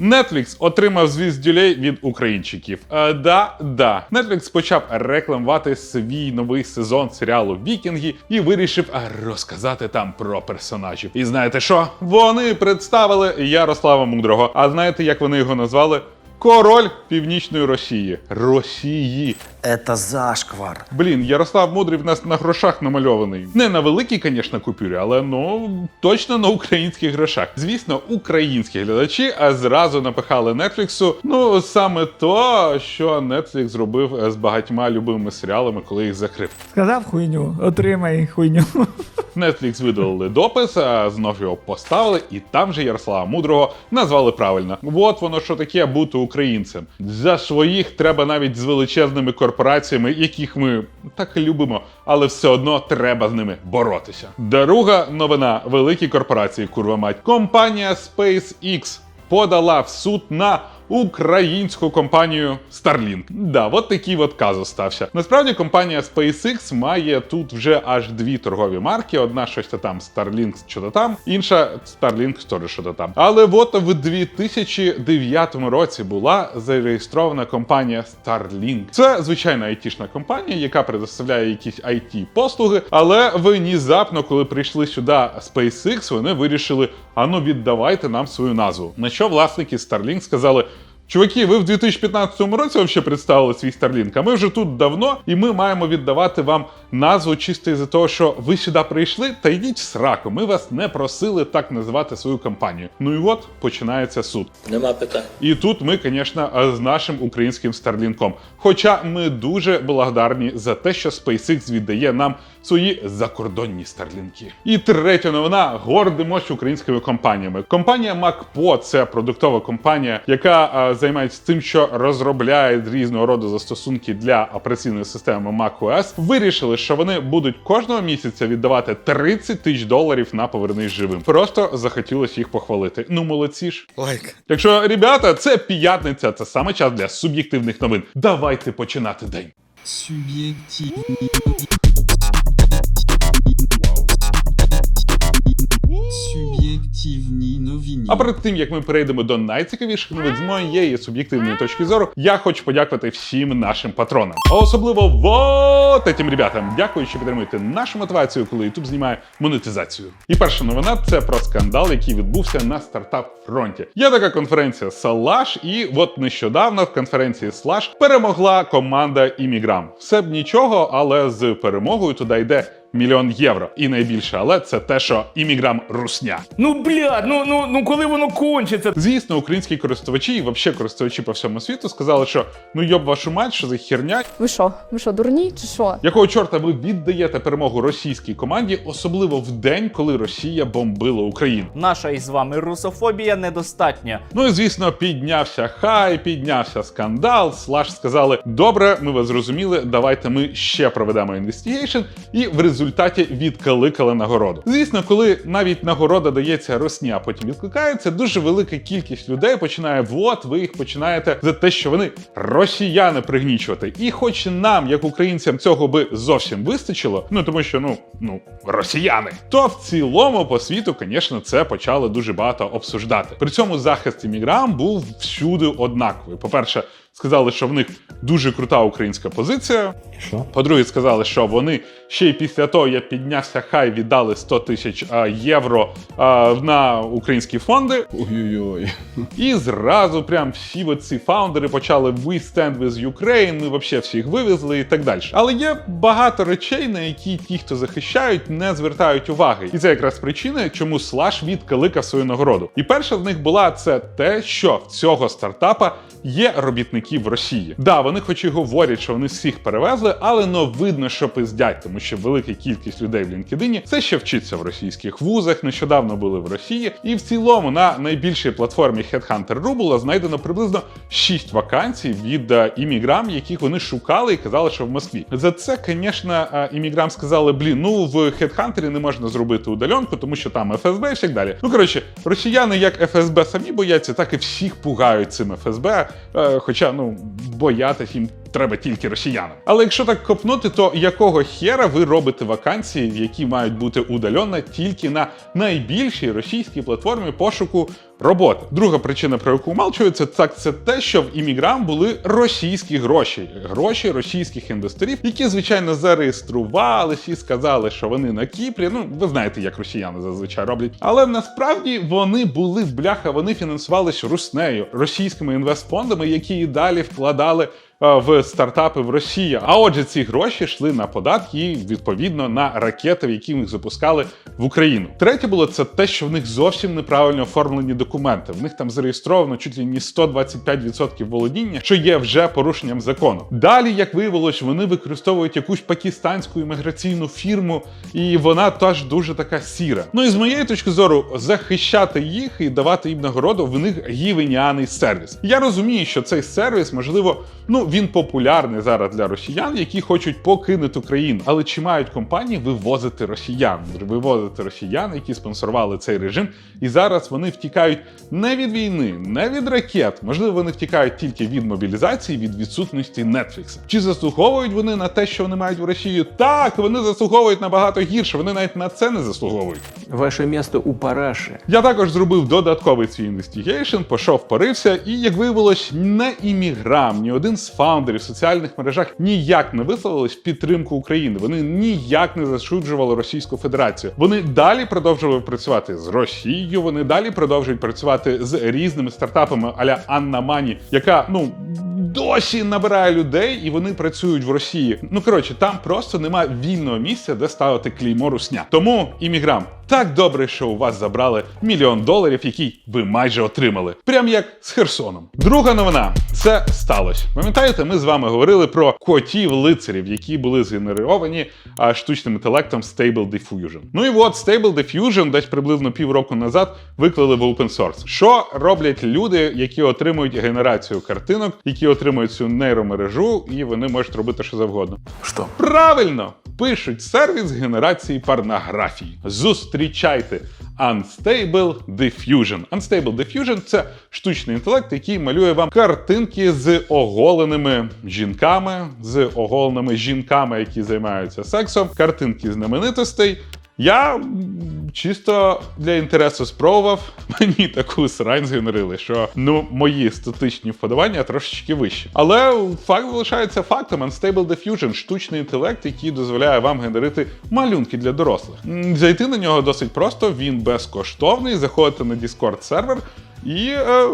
Netflix отримав звіздюлей від українчиків. Е, да, да. Netflix почав рекламувати свій новий сезон серіалу Вікінги і вирішив розказати там про персонажів. І знаєте що? Вони представили Ярослава Мудрого. А знаєте, як вони його назвали? Король Північної Росії. Росії. Это зашквар. Блін, Ярослав Мудрий в нас на грошах намальований. Не на великій, звісно, купюрі, але ну точно на українських грошах. Звісно, українські глядачі а зразу напихали Нетфліксу. Ну саме то, що Netflix зробив з багатьма любимими серіалами, коли їх закрив. Сказав хуйню, отримай хуйню. Netflix видалили допис, а знов його поставили, і там же Ярослава Мудрого назвали правильно. От воно що таке бути українцем. За своїх треба навіть з величезними корпораціями, яких ми так любимо, але все одно треба з ними боротися. Друга новина: великі корпорації, курва мать. Компанія SpaceX подала в суд на українську компанію Starlink. Да, от такий от казус стався. Насправді компанія SpaceX має тут вже аж дві торгові марки: одна щось там Starlink, що то там, інша Starlink, теж що то там. Але от в 2009 році була зареєстрована компанія Starlink. Це звичайна айтішна компанія, яка предоставляє якісь it послуги. Але внезапно, коли прийшли сюди SpaceX, вони вирішили: ану віддавайте нам свою назву. На що власники Starlink сказали. Чуваки, ви в 2015 році взагалі представили свій Starlink, а ми вже тут давно, і ми маємо віддавати вам назву чисто із-за того, що ви сюди прийшли, та йдіть сраку. Ми вас не просили так називати свою компанію. Ну і от починається суд. Нема питань. І тут ми, звісно, з нашим українським Старлінком. Хоча ми дуже благодарні за те, що SpaceX віддає нам свої закордонні старлінки. І третя новина: гордимось українськими компаніями. Компанія MacPo – це продуктова компанія, яка займається тим, що розробляє різного роду застосунки для операційної системи macOS. Вирішили, що вони будуть кожного місяця віддавати 30 тисяч доларів на повернись живим. Просто захотілося їх похвалити. Ну молодці ж. Лайк. Так що, ребята, це п'ятниця, це саме час для суб'єктивних новин. Давайте починати день. Суб'єктивні новини. А перед тим як ми перейдемо до найцікавіших новин з моєї суб'єктивної точки зору, я хочу подякувати всім нашим патронам, а особливо вот этим ребятам. Дякую, що підтримуєте нашу мотивацію, коли YouTube знімає монетизацію. І перша новина це про скандал, який відбувся на стартап фронті. Є така конференція Slash, і от нещодавно в конференції Slash перемогла команда Іміграм. Все б нічого, але з перемогою туди йде. Мільйон євро. І найбільше, але це те, що іміграм русня. Ну бля, ну ну ну коли воно кончиться? Звісно, українські користувачі і взагалі користувачі по всьому світу сказали, що ну йоб вашу мать, що за херня, Ви що? Ви що, дурні чи що? якого чорта ви віддаєте перемогу російській команді, особливо в день, коли Росія бомбила Україну. Наша із вами русофобія недостатня. Ну і звісно, піднявся хай, піднявся скандал. Слаж сказали: добре, ми вас зрозуміли, давайте ми ще проведемо інвестігейшн, і в результаті відкликали нагороду. Звісно, коли навіть нагорода дається росні, а потім відкликається, дуже велика кількість людей починає вот, ви їх починаєте за те, що вони росіяни пригнічувати. І хоч нам, як українцям, цього би зовсім вистачило, ну тому що ну ну росіяни, то в цілому по світу, звісно, це почали дуже багато обсуждати. При цьому захист імміграм був всюди однаковий. По-перше, сказали, що в них дуже крута українська позиція. По-друге, сказали, що вони ще й після того, як піднявся хай, віддали 100 тисяч євро а, на українські фонди. Ой-ой-ой. І зразу прям всі оці фаундери почали «We stand with Ukraine», ми взагалі всіх вивезли і так далі. Але є багато речей, на які ті, хто захищають, не звертають уваги. І це якраз причина, чому Слаш відкликав свою нагороду. І перша з них була це те, що в цього стартапа є робітники в Росії. Да, вони хоч і говорять, що вони всіх перевезли, але но видно, що пиздять, тому що велика кількість людей в LinkedIn все ще вчиться в російських вузах, нещодавно були в Росії. І в цілому на найбільшій платформі Headhunter.ru було знайдено приблизно 6 вакансій від е, імміграм, яких вони шукали і казали, що в Москві. За це, звісно, е, імміграм сказали: блін, ну в Headhunter не можна зробити удаленку, тому що там ФСБ і так далі. Ну коротше, росіяни як ФСБ самі бояться, так і всіх пугають цим ФСБ. Е, Хоча ну боятись їм треба тільки росіянам. Але якщо так копнути, то якого хера ви робите вакансії, які мають бути удаленно тільки на найбільшій російській платформі пошуку роботи? Друга причина, про яку умалчується, так це те, що в імміграм були російські гроші, гроші російських інвесторів, які звичайно зареєструвалися і сказали, що вони на Кіпрі. Ну ви знаєте, як росіяни зазвичай роблять. Але насправді вони були в бляха, вони фінансувались руснею, російськими інвестфондами, які і далі вкладали. Е, В стартапи в Росії. А отже, ці гроші йшли на податки і відповідно на ракети, які їх запускали в Україну. Третє було це те, що в них зовсім неправильно оформлені документи. В них там зареєстровано чуть ли не 125% володіння, що є вже порушенням закону. Далі, як виявилось, вони використовують якусь пакистанську імміграційну фірму, і вона теж дуже така сіра. Ну і з моєї точки зору, захищати їх і давати їм нагороду в них гівеніаний сервіс. Я розумію, що цей сервіс, можливо, ну він популярний зараз для росіян, які хочуть покинути Україну. Але чи мають компанії вивозити росіян? Вивозити росіян, які спонсорували цей режим, і зараз вони втікають не від війни, не від ракет. Можливо, вони втікають тільки від мобілізації, від відсутності Netflix. Чи заслуговують вони на те, що вони мають в Росії? Так, вони заслуговують набагато гірше. Вони навіть на це не заслуговують. Ваше место у параши. Я також зробив додатковий свій інвестігейшн, пішов, порився, і як виявилось, не імміграм, ні один з фаундерів в соціальних мережах ніяк не висловились в підтримку України. Вони ніяк не засуджували Російську Федерацію. Вони далі продовжували працювати з Росією. Вони далі продовжують працювати з різними стартапами аля Анна Мані, яка ну. Досі набирає людей, і вони працюють в Росії. Ну коротше, там просто немає вільного місця, де ставити клеймо русня. Тому імміграм, так добре, що у вас забрали мільйон доларів, який ви майже отримали. Прям як з Херсоном. Друга новина це сталося. Пам'ятаєте, ми з вами говорили про котів лицарів, які були згенеровані а, штучним інтелектом Stable Diffusion. Ну і от Stable Diffusion десь приблизно півроку назад виклали в open source. Що роблять люди, які отримують генерацію картинок, які отримують цю нейромережу, і вони можуть робити що завгодно. Что? Правильно! Пишуть сервіс генерації порнографії. Зустрічайте Unstable Diffusion. Unstable Diffusion – це штучний інтелект, який малює вам картинки з оголеними жінками, з оголеними жінками, які займаються сексом, картинки знаменитостей. Я чисто для інтересу спробував. Мені таку срань згенерили, що ну мої статичні вподобання трошечки вищі. Але факт залишається фактом. Unstable Diffusion – штучний інтелект, який дозволяє вам генерити малюнки для дорослих. Зайти на нього досить просто, він безкоштовний. Заходите на Discord сервер. І е,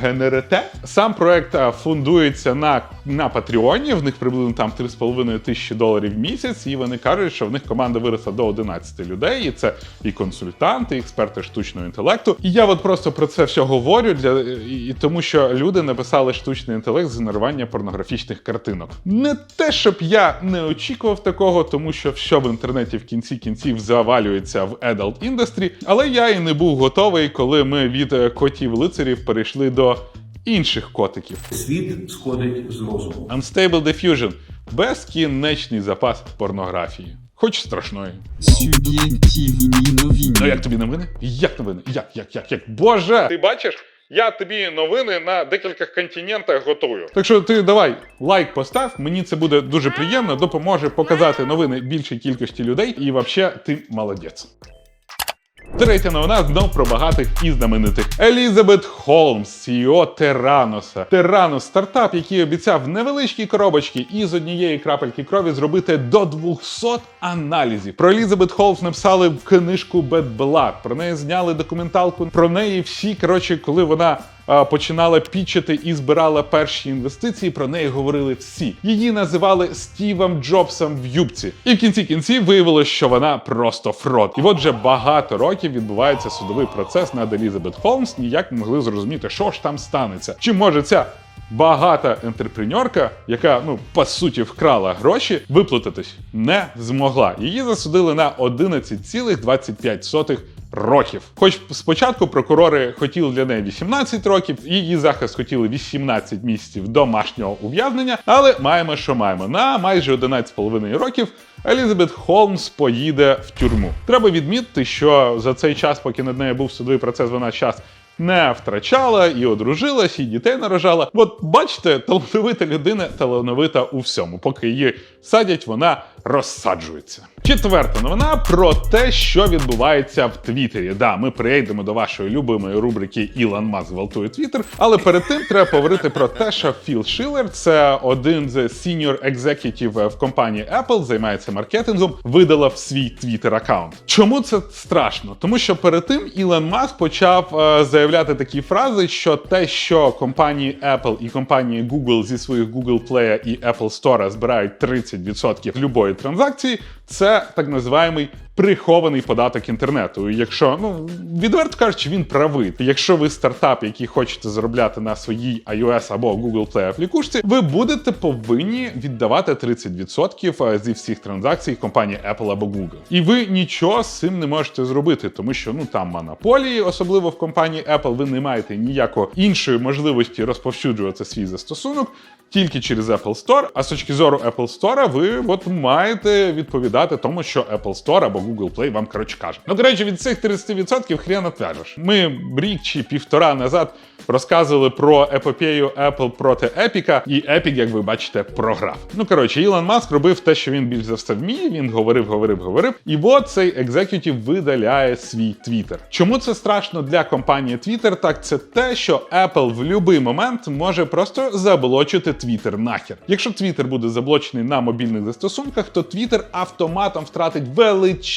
генерите. Сам проект е, фундується на, на Патреоні. В них приблизно там 3,5 тисячі доларів в місяць, і вони кажуть, що в них команда виросла до 11 людей. І це і консультанти, і експерти штучного інтелекту. І я от просто про це все говорю для і тому, що люди написали штучний інтелект з генерування порнографічних картинок. Не те, щоб я не очікував такого, тому що все в інтернеті в кінці кінців завалюється в adult industry, але я і не був готовий, коли ми від е, котів лицарів перейшли до інших котиків. Світ сходить з розуму. Unstable Diffusion – безкінечний запас порнографії. Хоч страшної. Суб'єктивні новини. Ну як тобі новини? Як новини? Як, як, як, як? Боже! Ти бачиш? Я тобі новини на декількох континентах готую. Так що ти давай лайк постав, мені це буде дуже приємно, допоможе показати новини більшій кількості людей. І взагалі ти молодець. Третя новина знов про багатих і знаменитих. Елізабет Холмс, CEO Тераноса. Теранос стартап, який обіцяв невеличкі коробочки і з однієї крапельки крові зробити до 200 аналізів. Про Елізабет Холмс написали в книжку Bad Blood, про неї зняли документалку. Про неї всі, коротше, коли вона починала пічити і збирала перші інвестиції, про неї говорили всі. Її називали Стівом Джобсом в юбці. І в кінці кінців виявилось, що вона просто фрод. І от вже багато років відбувається судовий процес над Елізабет Холмс. Ніяк не могли зрозуміти, що ж там станеться. Чи може ця багата ентерпренерка, яка ну по суті вкрала гроші, виплатитись не змогла. Її засудили на 11,25 років. Хоч спочатку прокурори хотіли для неї 18 років, її захист хотіли 18 місяців домашнього ув'язнення, але маємо, що маємо. На майже 11,5 років Елізабет Холмс поїде в тюрму. Треба відмітити, що за цей час, поки над нею був судовий процес, вона час не втрачала і одружилась, і дітей народжала. От бачите, талановита людина талановита у всьому. Поки її садять, вона розсаджується. Четверта новина про те, що відбувається в Твіттері. Да, ми приїдемо до вашої любимої рубрики Ілон Маск гвалтує Твіттер, але перед тим треба поговорити про те, що Філ Шиллер, це один з senior executive в компанії Apple, займається маркетингом, видалав свій Twitter аккаунт. Чому це страшно? Тому що перед тим Ілон Маск почав е, заявляти такі фрази, що те, що компанії Apple і компанії Google зі своїх Google Play і Apple Store збирають 30% любої транзакції, це так називаємий прихований податок інтернету. І якщо ну відверто кажучи, він правий. Якщо ви стартап, який хочете заробляти на своїй iOS або Google Play аплікушці, ви будете повинні віддавати 30% зі всіх транзакцій компанії Apple або Google. І ви нічого з цим не можете зробити, тому що ну там монополії, особливо в компанії Apple, ви не маєте ніякої іншої можливості розповсюджувати свій застосунок. Тільки через Apple Store, а з точки зору Apple Store ви от маєте відповідати тому, що Apple Store або Google Play вам коротше каже. Ну коротше, від цих 30% хрен отвяжеш. Ми рік чи півтора назад розказували про епопею Apple проти Epic, і Epic, як ви бачите, програв. Ну коротше, Ілон Маск робив те, що він більш за все вміє. Він говорив, говорив, говорив. І от цей екзекютів видаляє свій Twitter. Чому це страшно для компанії Twitter? Так це те, що Apple в будь-який момент може просто заблочити Twitter нахер. Якщо Twitter буде заблочений на мобільних застосунках, то Twitter автоматом втратить величезну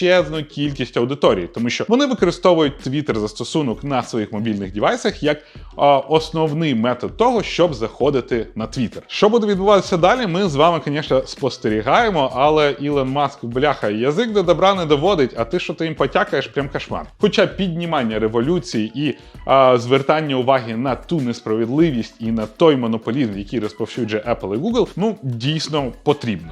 кількість аудиторії, тому що вони використовують Twitter застосунок на своїх мобільних девайсах як а, основний метод того, щоб заходити на Twitter. Що буде відбуватися далі? Ми з вами, звісно, спостерігаємо, але Ілон Маск, бляха, язик до добра не доводить, а ти що ти їм потякаєш, прям кошмар. Хоча піднімання революції і а, звертання уваги на ту несправедливість і на той монополізм, який розповсюджує Apple і Google, ну дійсно потрібно.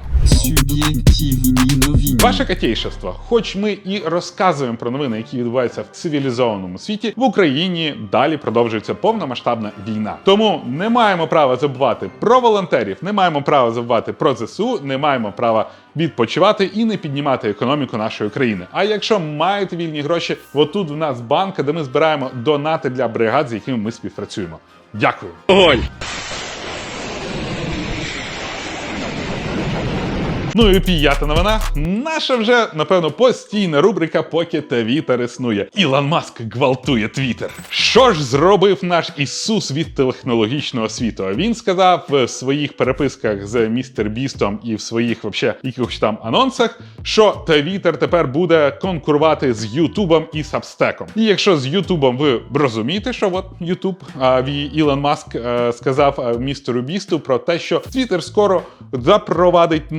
Ваше котейшество, хоч ми і розказуємо про новини, які відбуваються в цивілізованому світі, в Україні далі продовжується повномасштабна війна. Тому не маємо права забувати про волонтерів, не маємо права забувати про ЗСУ, не маємо права відпочивати і не піднімати економіку нашої країни. А якщо маєте вільні гроші, отут в нас банка, де ми збираємо донати для бригад, з якими ми співпрацюємо. Дякую. Ну і п'ята новина. Наша вже, напевно, постійна рубрика, поки Твіттер існує. Ілон Маск гвалтує Твіттер. Що ж зробив наш Ісус від технологічного світу? Він сказав в своїх переписках з містер Бістом і в своїх вообще якихось там анонсах, що Твіттер тепер буде конкурувати з Ютубом і Сабстеком. І якщо з Ютубом ви розумієте, що от Ютуб, Ілон Маск е, сказав е, містеру Бісту про те, що Твіттер скоро запровадить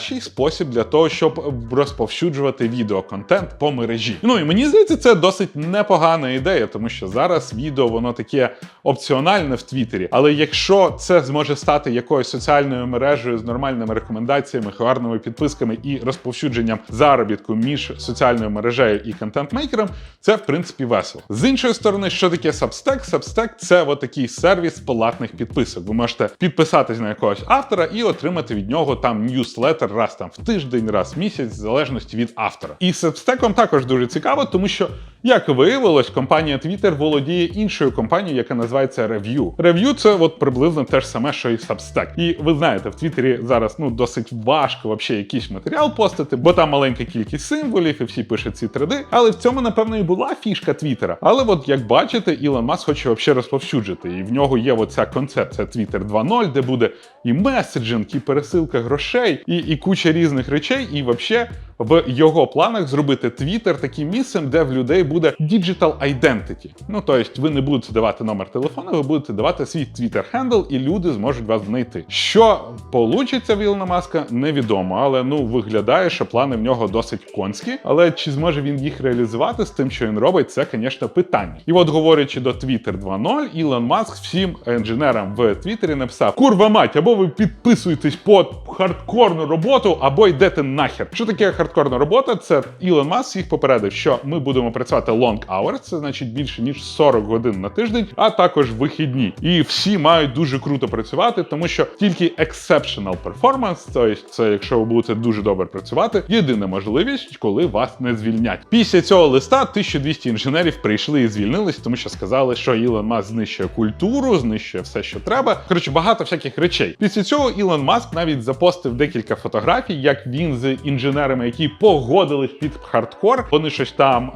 найкращий спосіб для того, щоб розповсюджувати відеоконтент по мережі. Ну і мені здається, це досить непогана ідея, тому що зараз відео воно таке опціональне в Твіттері. Але якщо це зможе стати якоюсь соціальною мережею з нормальними рекомендаціями, гарними підписками і розповсюдженням заробітку між соціальною мережею і контент-мейкером, це в принципі весело. З іншої сторони, що таке Substack? Substack – це от такий сервіс платних підписок. Ви можете підписатись на якогось автора і отримати від нього там ньюслетер раз там в тиждень, раз в місяць, в залежності від автора. І з Substack також дуже цікаво, тому що, як виявилось, компанія Twitter володіє іншою компанією, яка називається Review. Review – це от приблизно те ж саме, що і Substack. І ви знаєте, в Твіттері зараз ну досить важко вообще якийсь матеріал постити, бо там маленька кількість символів, і всі пишуть ці треди. Але в цьому, напевно, і була фішка Твіттера. Але от як бачите, Ілон Маск хоче вообще розповсюджити. І в нього є оця концепція Twitter 2.0, де буде і меседжинг, і пересилка грошей, і, і куча різних речей, і вообще. В його планах зробити Twitter таким місцем, де в людей буде digital identity. Ну тобто ви не будете давати номер телефону, ви будете давати свій Twitter хендл, і люди зможуть вас знайти. Що получиться в Ілона Маска, невідомо, але ну виглядає, що плани в нього досить конські. Але чи зможе він їх реалізувати з тим, що він робить, це, звісно, питання. І от говорячи до Twitter 2.0, Ілон Маск всім інженерам в Твіттері написав: Курва мать, або ви підписуєтесь по хардкорну роботу, або йдете нахер. Що таке хардкорна робота? Це Ілон Маск їх попередив, що ми будемо працювати працювати long hours, це значить більше ніж 40 годин на тиждень, а також вихідні. І всі мають дуже круто працювати, тому що тільки exceptional performance, тобто це якщо ви будете дуже добре працювати, єдина можливість, коли вас не звільнять. Після цього листа 1200 інженерів прийшли і звільнились, тому що сказали, що Ілон Маск знищує культуру, знищує все, що треба. Коротше, багато всяких речей. Після цього Ілон Маск навіть запостив декілька фотографій, як він з інженерами, які погодились під хардкор. Вони щось там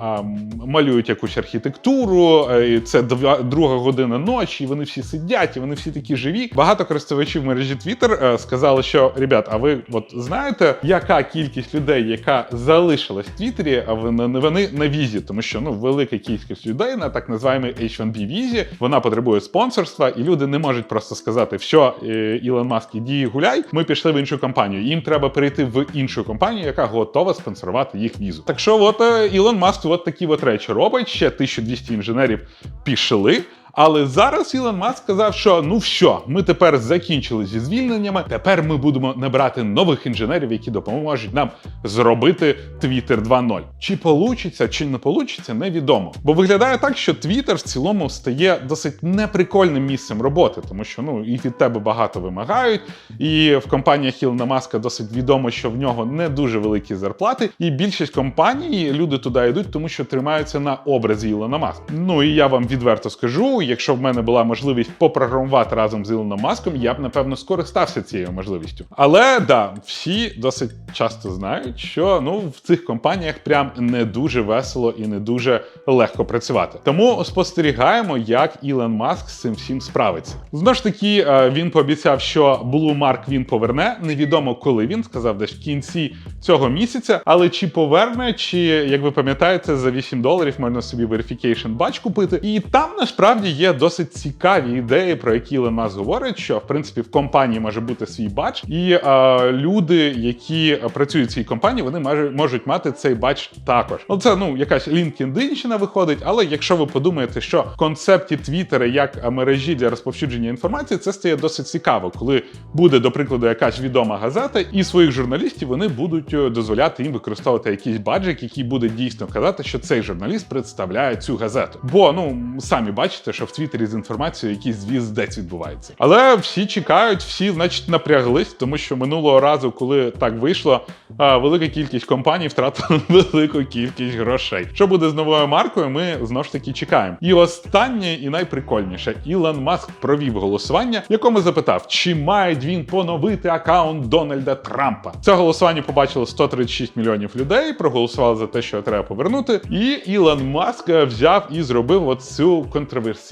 малюють якусь архітектуру. е, і Це друга година ночі. і Вони всі сидять, і вони всі такі живі. Багато користувачів мережі Twitter е, сказали, що ребят, а ви от знаєте, яка кількість людей, яка залишилась в Твіттері, а вони, вони на візі, тому що ну велика кількість людей на так називаємій H1B візі, вона потребує спонсорства, і люди не можуть просто сказати, що е, Ілон Маск іди гуляй, ми пішли в іншу компанію. Їм треба перейти в іншу компанію, яка готова спонсорувати їх візу. Так що, от Ілон Маск от такі от речі робить. Ще 1200 інженерів пішли. Але зараз Ілон Маск сказав, що ну що, ми тепер закінчили зі звільненнями. Тепер ми будемо набирати нових інженерів, які допоможуть нам зробити Twitter 2.0. Чи получиться, чи не получиться, невідомо. Бо виглядає так, що Twitter в цілому стає досить неприкольним місцем роботи, тому що ну і від тебе багато вимагають. І в компаніях Ілона Маска досить відомо, що в нього не дуже великі зарплати. І більшість компаній люди туди йдуть, тому що тримаються на образі Ілона Маска. Ну і я вам відверто скажу, якщо в мене була можливість попрограмувати разом з Ілоном Маском, я б напевно скористався цією можливістю. Але да, всі досить часто знають, що ну в цих компаніях прям не дуже весело і не дуже легко працювати. Тому спостерігаємо, як Ілон Маск з цим всім справиться. Знову ж таки, е, він пообіцяв, що Mark він поверне. Невідомо коли він сказав, десь в кінці цього місяця. Але чи поверне, чи як ви пам'ятаєте, за 8 доларів можна собі verification badge купити. І там насправді є досить цікаві ідеї, про які Ілон Маск говорить, що в принципі в компанії може бути свій бадж, і е, люди, які працюють в цій компанії, вони маже- можуть мати цей бадж також. Ну це ну якась LinkedIn виходить, але якщо ви подумаєте, що в концепті Твіттера як е, мережі для розповсюдження інформації, це стає досить цікаво, коли буде, до прикладу, якась відома газета, і своїх журналістів вони будуть е, дозволяти їм використовувати якийсь баджик, який буде дійсно казати, що цей журналіст представляє цю газету. Бо ну самі бачите, що в Твіттері з інформацією якийсь звіздець відбувається. Але всі чекають, всі, значить, напряглись, тому що минулого разу, коли так вийшло, велика кількість компаній втратила велику кількість грошей. Що буде з новою маркою? Ми знову ж таки чекаємо. І останнє і найприкольніше, Ілон Маск провів голосування, в якому запитав, чи має він поновити акаунт Дональда Трампа. Це голосування побачило 136 мільйонів людей. Проголосували за те, що треба повернути. І Ілон Маск е, взяв і зробив оцю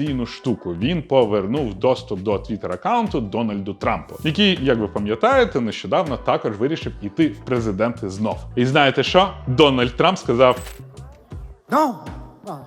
контроверсійну штуку. Він повернув доступ до твіттер акаунту Дональду Трампу, який, як ви пам'ятаєте, нещодавно також вирішив іти в президенти знов. І знаєте що? Дональд Трамп сказав: No, no,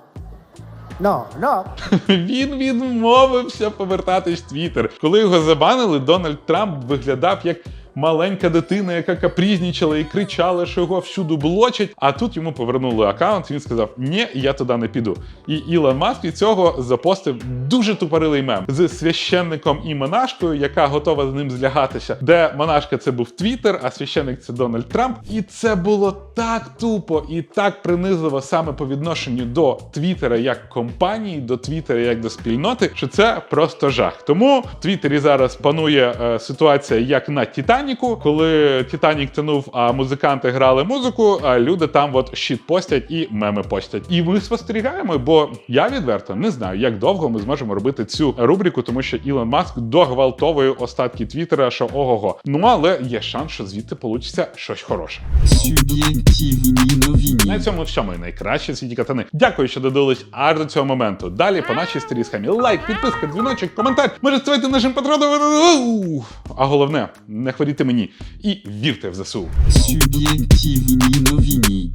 no, no. Він відмовився повертатись в Твіттер. Коли його забанили, Дональд Трамп виглядав як. Маленька дитина, яка капрізнічала і кричала, що його всюди блочать. А тут йому повернули аккаунт. Він сказав: Ні, я туди не піду. І Ілон Маск від цього запостив дуже тупорилий мем з священником і монашкою, яка готова з ним злягатися. Де монашка це був Твіттер, а священник це Дональд Трамп. І це було так тупо і так принизливо саме по відношенню до Твіттера як компанії, до Твіттера як до спільноти, що це просто жах. Тому в Твіттері зараз панує е, ситуація як на Титаніку, коли Титанік тонув, а музиканти грали музику, а люди там от щит постять і меми постять. І ми спостерігаємо, бо я відверто не знаю, як довго ми зможемо робити цю рубрику, тому що Ілон Маск догвалтовує остатки Твіттера, що ого-го. Ну але є шанс, що звідти получиться щось хороше. Суб'єктивні новини. На цьому все мої найкращі світі катани. Дякую, що додивились аж до цього моменту. Далі по нашій старій схемі. Лайк, підписка, дзвіночок, коментар. Може ставайте нашим патроном. А головне, не хворійте мені і вірте в ЗСУ. Суб'єктивні новини.